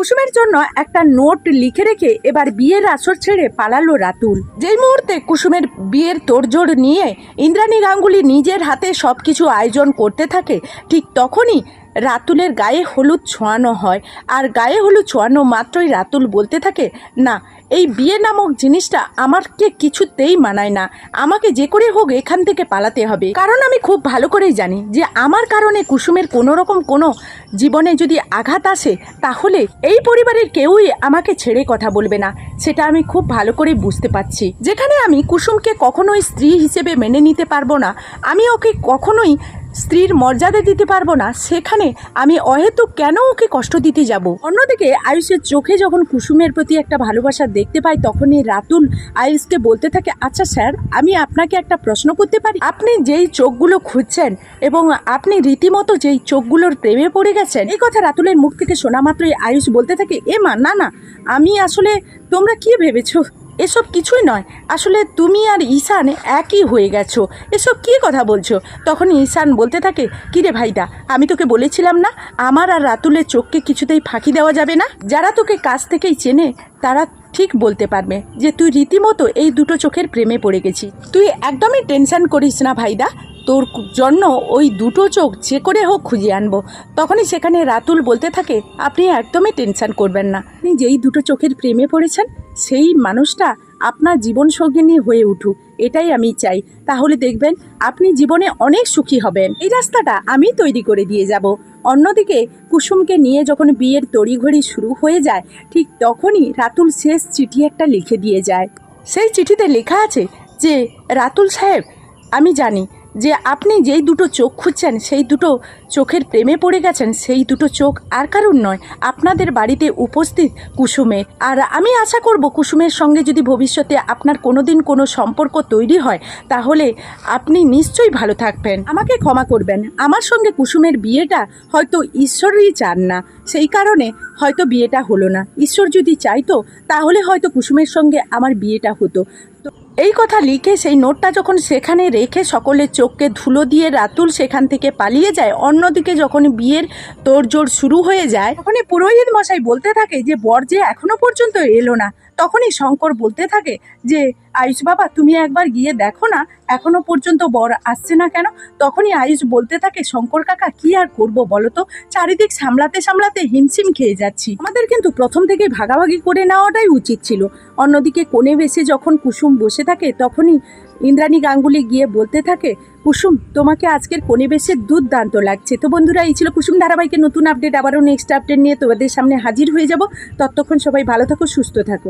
কুসুমের জন্য একটা নোট লিখে রেখে এবার বিয়ের আসর ছেড়ে পালালো রাতুল। যেই মুহূর্তে কুসুমের বিয়ের তোড়জোড় নিয়ে ইন্দ্রাণী গাঙ্গুলি নিজের হাতে সব কিছু আয়োজন করতে থাকে, ঠিক তখনই রাতুলের গায়ে হলুদ ছোঁয়ানো হয়। আর গায়ে হলুদ ছোঁয়ানো মাত্রই রাতুল বলতে থাকে, না, এই বিয়ে নামক জিনিসটা আমাকে কিছুতেই মানায় না। আমাকে যে করে হোক এখান থেকে পালাতে হবে। কারণ আমি খুব ভালো করেই জানি যে আমার কারণে কুসুমের কোনো রকম কোনো জীবনে যদি আঘাত আসে, তাহলে এই পরিবারের কেউই আমাকে ছেড়ে কথা বলবে না। সেটা আমি খুব ভালো করে বুঝতে পারছি। যেখানে আমি কুসুমকে কখনোই স্ত্রী হিসেবে মেনে নিতে পারব না। আমি ওকে কখনোই স্ত্রীর মর্যাদা দিতে পারব না, সেখানে আমি অহেতুক কেন ওকে কষ্ট দিতে যাব? অন্যদিকে আয়ুষের চোখে যখন কুসুমের প্রতি একটা ভালোবাসা দেখতে পাই, তখনই রাতুল আয়ুষকে বলতে থাকে আচ্ছা স্যার, আমি আপনাকে একটা প্রশ্ন করতে পারি? আপনি যেই চোখগুলো খুঁজছেন এবং আপনি রীতিমতো যেই চোখগুলোর প্রেমে পড়ে গেছেন, এই কথা রাতুলের মুখ থেকে শোনা মাত্রই আয়ুষ বলতে থাকে, এ মা, না না, আমি আসলে তোমরা কি ভেবেছো? এসব কিছুই নয়। আসলে তুমি আর ঈশান একই হয়ে গেছো। এসব কী কথা বলছো? তখন ঈশান বলতে থাকে, কিরে ভাইদা আমি তোকে বলেছিলাম না, আমার আর রাতুলের চোখকে কিছুতেই ফাঁকি দেওয়া যাবে না? যারা তোকে কাছ থেকেই চেনে, তারা ঠিক বলতে পারবে যে তুই রীতিমতো এই দুটো চোখের প্রেমে পড়ে গেছি। তুই একদমই টেনশন করিস না ভাইদা, তোর জন্য ওই দুটো চোখ যে করে হোক খুঁজে আনব। তখনই সেখানে রাতুল বলতে থাকে, আপনি একদমই টেনশন করবেন না। আপনি যেই দুটো চোখের প্রেমে পড়েছেন সেই মানুষটা আপনার জীবন সঙ্গিনী হয়ে উঠুক, এটাই আমি চাই। তাহলে দেখবেন আপনি জীবনে অনেক সুখী হবেন। এই রাস্তাটা আমি তৈরি করে দিয়ে যাব। অন্যদিকে কুসুমকে নিয়ে যখন বিয়ের তড়িঘড়ি শুরু হয়ে যায়, ঠিক তখনই রাতুল শেষ চিঠি একটা লিখে দিয়ে যায়। সেই চিঠিতে লেখা আছে যে, রাতুল সাহেব, আমি জানি যে আপনি যেই দুটো চোখ খুঁজছেন, সেই দুটো চোখের প্রেমে পড়ে গেছেন, সেই দুটো চোখ আর কারণ নয়, আপনাদের বাড়িতে উপস্থিত কুসুমের আর আমি আশা করব কুসুমের সঙ্গে যদি ভবিষ্যতে আপনার কোনো দিন কোনো সম্পর্ক তৈরি হয়, তাহলে আপনি নিশ্চয়ই ভালো থাকবেন। আমাকে ক্ষমা করবেন। আমার সঙ্গে কুসুমের বিয়েটা হয়তো ঈশ্বরই চান না। সেই কারণে হয়তো বিয়েটা হলো না। ঈশ্বর যদি চাইতো, তাহলে হয়তো কুসুমের সঙ্গে আমার বিয়েটা হতো। তো এই কথা লিখে সেই নোটটা যখন সেখানে রেখে সকলের চোখকে ধুলো দিয়ে রাতুল সেখান থেকে পালিয়ে যায়, অন্যদিকে যখন বিয়ের তোড়জোড় শুরু হয়ে যায়, তখনই পুরোহিত মশাই বলতে থাকে যে, বর যে এখনও পর্যন্ত এলো না। তখনই শঙ্কর বলতে থাকে যে, আয়ুষ বাবা, তুমি একবার গিয়ে দেখো না, এখনও পর্যন্ত বর আসছে না কেন? তখনই আয়ুষ বলতে থাকে, শঙ্কর কাকা, কি আর করব বলো তো? চারিদিক সামলাতে সামলাতে হিমশিম খেয়ে যাচ্ছি। আমাদের কিন্তু প্রথম থেকে ভাগাভাগি করে নেওয়াটাই উচিত ছিল। অন্যদিকে কোণে বেশে যখন কুসুম বসে থাকে, তখনই ইন্দ্রাণী গাঙ্গুলি গিয়ে বলতে থাকে, কুসুম, তোমাকে আজকের কোণে বেশে দুর্দান্ত লাগছে। তো বন্ধুরা, এই ছিল কুসুম ধারাবাহিকের নতুন আপডেট আবারও নেক্সট আপডেট নিয়ে তোমাদের সামনে হাজির হয়ে যাব। ততক্ষণ সবাই ভালো থাকো, সুস্থ থাকো।